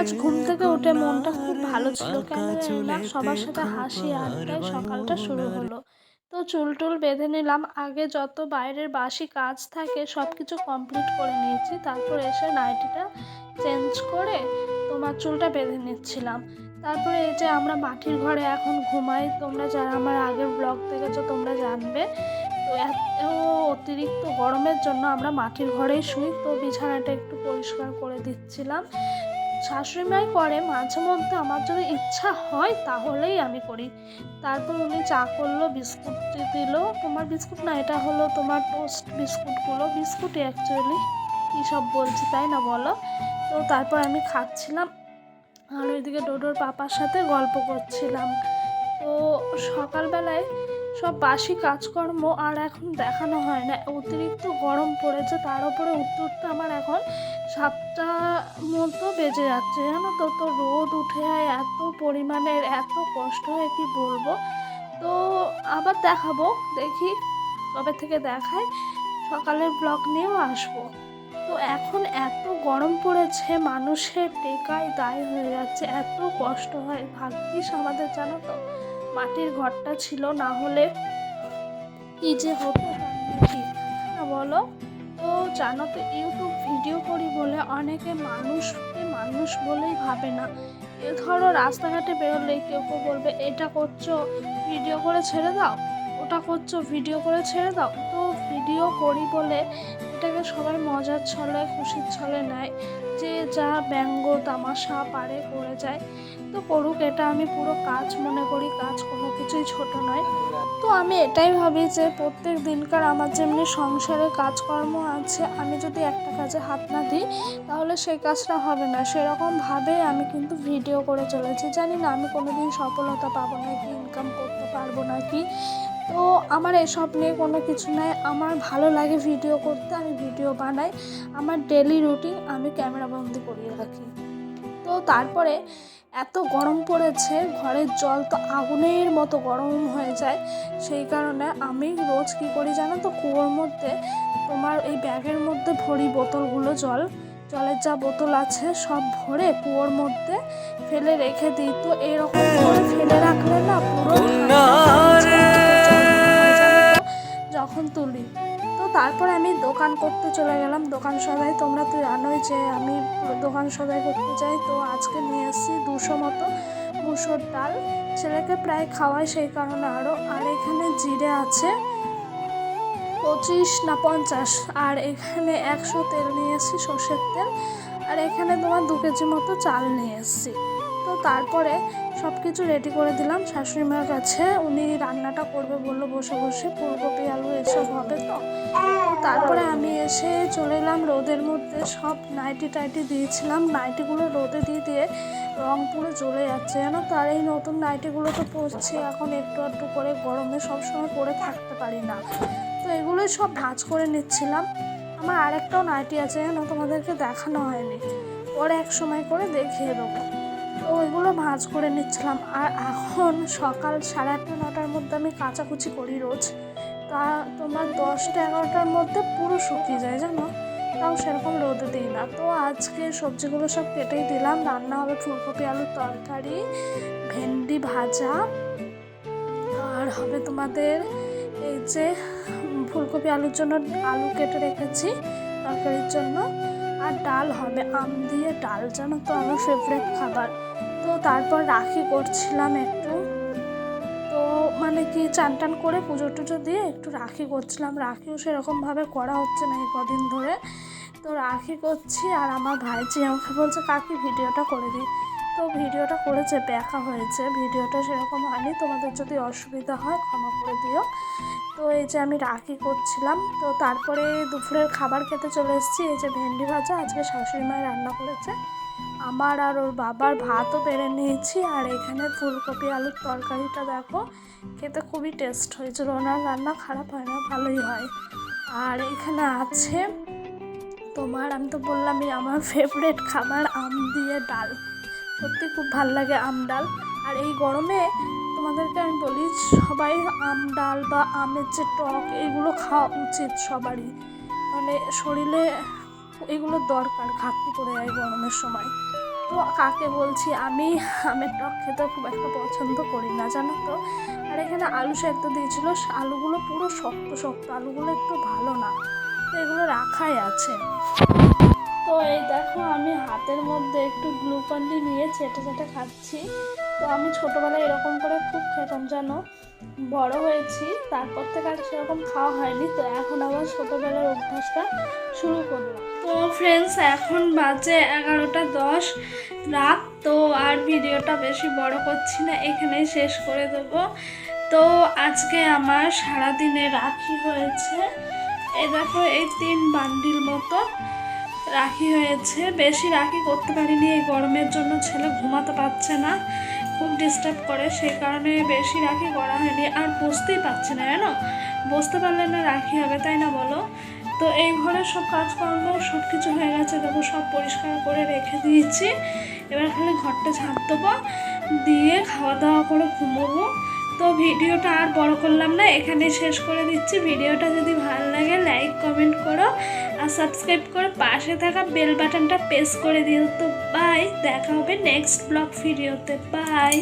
আজ ঘুম থেকে উঠে মনটা খুব ভালো ছিল কেন না সবার সাথে হাসি আড্ডায় সকালটা শুরু হলো। তো চুল টুল বেঁধে নিলাম আগে যত বাইরের বাসি কাজ থাকে সব কিছু কমপ্লিট করে নিয়েছি তারপর এসে নাইটিটা চেঞ্জ করে তোমার চুলটা বেঁধে নিচ্ছিলাম। তারপরে এই যে আমরা মাটির ঘরে এখন ঘুমাই তোমরা যারা আমার আগের ব্লগ দেখেছ তোমরা জানবে। তো এত অতিরিক্ত গরমের জন্য আমরা মাটির ঘরেই শুই তো বিছানাটা একটু পরিষ্কার করে দিচ্ছিলাম। শাশুড়ি মাই করে, মাঝে মধ্যে আমার যদি ইচ্ছা হয় তাহলেই আমি করি। তারপর উনি চা করল, বিস্কুট দিল। তোমার বিস্কুট না, এটা হলো তোমার টোস্ট বিস্কুটগুলো। বিস্কুটই অ্যাকচুয়ালি কী সব বলছি তাই না বলো? তো তারপর আমি খাচ্ছিলাম। আর ওইদিকে ডোডোর পাপার সাথে গল্প করছিলাম। তো সকালবেলায় সব বাসি কাজকর্ম আর এখন দেখানো হয় না। অতিরিক্ত গরম পড়েছে, তার উপরে উঠতে আমার এখন সাতটা মতো বেজে যাচ্ছে। জানো তো তো রোদ উঠে এত পরিমাণের, এত কষ্ট হয়, কি বলব? তো আবার দেখাবো, দেখি কবে থেকে দেখায়। সকালের ব্লগ নিয়েও আসব। তো এখন এত গরম পড়েছে, মানুষের টেকায় দায় হয়ে যাচ্ছে, এত কষ্ট হয়। ভাগ্যিস আমাদের, জানো তো। মাটির ঘরটা ছিল, না হলে কি যে হতো বলো? তো জানো তো, ইউটিউব ভিডিও করি বলে অনেকে মানুষকে মানুষ বলেই ভাবে না। এ ধরো রাস্তাঘাটে বেরোলেই কেউ কেউ বলবে, এটা করছ, ভিডিও করে ছেড়ে দাও, ওটা করছ, ভিডিও করে ছেড়ে দাও। তো ভিডিও করি বলে এটাকে সবাই মজার ছলে, খুশির ছলে নেয় যে যা ব্যঙ্গ তামাশা পারে করে যায়। তো করুক, এটা আমি পুরো কাজ মনে করি, কাজ কোনো কিছুই ছোট নয়। তো আমি এটাই ভাবি যে প্রত্যেক দিনকার আমার যেমনি সংসারে কাজকর্ম আছে, আমি যদি একটা কাজে হাত না দিই, তাহলে সেই কাজটা হবে না। সেরকমভাবে আমি কিন্তু ভিডিও করে চলেছি। জানি না আমি কোনো দিন সফলতা পাবো না কি ইনকাম করতে পারব না কি। তো আমার এসব নিয়ে কোনো কিছু নাই। আমার ভালো লাগে ভিডিও করতে, আমি ভিডিও বানাই। আমার ডেলি রুটিন আমি ক্যামেরা বন্দি করিয়ে রাখি। তো তারপরে এত গরম পড়েছে ঘরের জল তো আগুনের মতো গরম হয়ে যায়। সেই কারণে আমি রোজ কী করি জানো তো কুয়োর মধ্যে তোমার এই ব্যাগের মধ্যে ভরি বোতলগুলো জল জলের যা বোতল আছে সব ভরে কুয়োর মধ্যে ফেলে রেখে দিই। তো এরকম করে ফেলে রাখলে না পুরো যখন তুলি। তো তারপর আমি দোকান করতে চলে গেলাম। দোকান সদাই তোমরা তো জানোই যে আমি দোকান সদাই করতে যাই। তো আজকে নিয়ে এসেছি দুশো মতো মুসুর ডাল। ছেলেকে প্রায় খাওয়ায় সেই কারণে আরও আর এখানে জিরে আছে পঁচিশ না পঞ্চাশ। আর এখানে একশো তেল নিয়ে এসেছি সর্ষের তেল। আর এখানে তোমার দু কেজি মতো চাল নিয়ে এসেছি। তো তারপরে সব কিছু রেডি করে দিলাম। শাশুড়ি মার কাছে উনি রান্নাটা করবে বলল বসে বসে, ফুলকপি, আলু, এসব হবে তো। তারপরে আমি এসে চলে এলাম রোদের মধ্যে। সব নাইটি টাইটি দিয়েছিলাম। নাইটিগুলো রোদে দিয়ে দিয়ে রং পুরো জ্বলে যাচ্ছে, জানো? তার এই নতুন নাইটিগুলো তো পরছি, এখন একটু একটু করে গরমে সবসময় পরে থাকতে পারি না। তো এগুলোই সব ভাঁজ করে নিচ্ছিলাম। আমার আরেকটাও নাইটি আছে, জানো? তোমাদেরকে দেখানো হয়নি। পরে এক সময় করে দেখিয়ে দেবো। তো ওইগুলো ভাঁজ করে নিচ্ছিলাম। আর এখন সকাল সাড়ে আটটা, নটার মধ্যে আমি কাচাকুচি করি রোজ। তা তোমার দশটা, এগারোটার মধ্যে পুরো শুকিয়ে যায় জানো? তাও সেরকম রোদে দিই না। তো আজকে সবজিগুলো সব কেটেই দিলাম। রান্না হবে ফুলকপি, আলুর তরকারি, ভেন্ডি ভাজা। আর হবে তোমাদের এই যে ফুলকপি আলুর জন্য আলু কেটে রেখেছি তরকারির জন্য। আর ডাল হবে। আম দিয়ে ডাল, জানো তো আমার ফেভারেট খাবার। তো তারপর রাখি করছিলাম একটু। তো মানে কি চান টান করে পুজো টুজো দিয়ে একটু রাখি করছিলাম। রাখিও সেরকমভাবে করা হচ্ছে না এই কদিন ধরে। তো রাখি করছি আর আমার ভাইজি আমাকে বলছে, কাকি, ভিডিওটা করে দিই তো ভিডিওটা করেছে দেখা হয়েছে। ভিডিওটা সেরকম হয়নি। তোমাদের যদি অসুবিধা হয় ক্ষমা করে দিও। তো এই যে আমি রাখি করছিলাম। তো তারপরে দুপুরের খাবার খেতে চলে এসেছি। এই যে ভেন্ডি ভাজা, আজকে শাশুড়ি মায়ের রান্না করেছে। আমার আর ওর বাবার ভাতও বেড়ে নিয়েছি, আর এখানে ফুলকপি, আলুর তরকারিটা দেখো, খেতে খুবই টেস্ট হয়েছিল। ওনার রান্না খারাপ হয় না, ভালোই হয়। আর এখানে আছে তোমার, আমি তো বললামই, আমার ফেভারেট খাবার আম দিয়ে ডাল। সত্যি খুব ভালো লাগে আম ডাল। আর এই গরমে তোমাদেরকে আমি বলি, সবাই আম ডাল বা আমের যে টক, এগুলো খাওয়া উচিত সবারই। মানে শরীরে এগুলোর দরকার ঘাটতি পড়ে যায় গরমের সময়। তো কাকে বলছি? আমি আমের টক খেতে খুব একটা পছন্দ করি না, জানো তো? আর এখানে আলু সেদ্ধ দিয়েছিল আলুগুলো পুরো শক্ত শক্ত, আলুগুলো একটু ভালো না। তো এগুলো রাখাই আছে। তো এই দেখো, আমি হাতের মধ্যে একটু গ্লুকন ডি নিয়ে চেটে চেটে খাচ্ছি। তো আমি ছোটোবেলায় এরকম করে খুব খেতাম, জানো? বড় হয়েছি, তারপর থেকে আর সেরকম খাওয়া হয়নি, তো এখন আবার ছোটোবেলার অভ্যাসটা শুরু করলাম তো ফ্রেন্ডস এখন বাজে এগারোটা দশ রাত, তো আর ভিডিওটা বেশি বড় করছি না, এখানেই শেষ করে দেবো। তো আজকে আমার সারাদিনে রাখি হয়েছে এ দেখো এই তিন বান্ডিল মতো রাখি হয়েছে, বেশি রাখি করতে পারিনি, এই গরমের জন্য ছেলে ঘুমাতে পারছে না। খুব ডিস্টার্ব করে, সেই কারণে বেশি রাখি করা হয়নি। আর বুঝতেই পারছে না, জানো? বুঝতে পারলে না রাখি হবে, তাই না বলো? তো এই ঘরে সব কাজকর্ম সব কিছু হয়ে গেছে দেখো সব পরিষ্কার করে রেখে দিয়েছি। এবার খালি ঘরটা ঝাঁপ দেবো, দিয়ে খাওয়া দাওয়া করে ঘুমোবো। তো ভিডিওটা আর বড় করলাম না, এখানে শেষ করে দিচ্ছি। ভিডিওটা যদি ভালো লাগে লাইক কমেন্ট করো আর সাবস্ক্রাইব করে পাশে থাকা বেল বাটনটা প্রেস করে দিও। তো বাই দেখা হবে নেক্সট ব্লগ ভিডিওতে বাই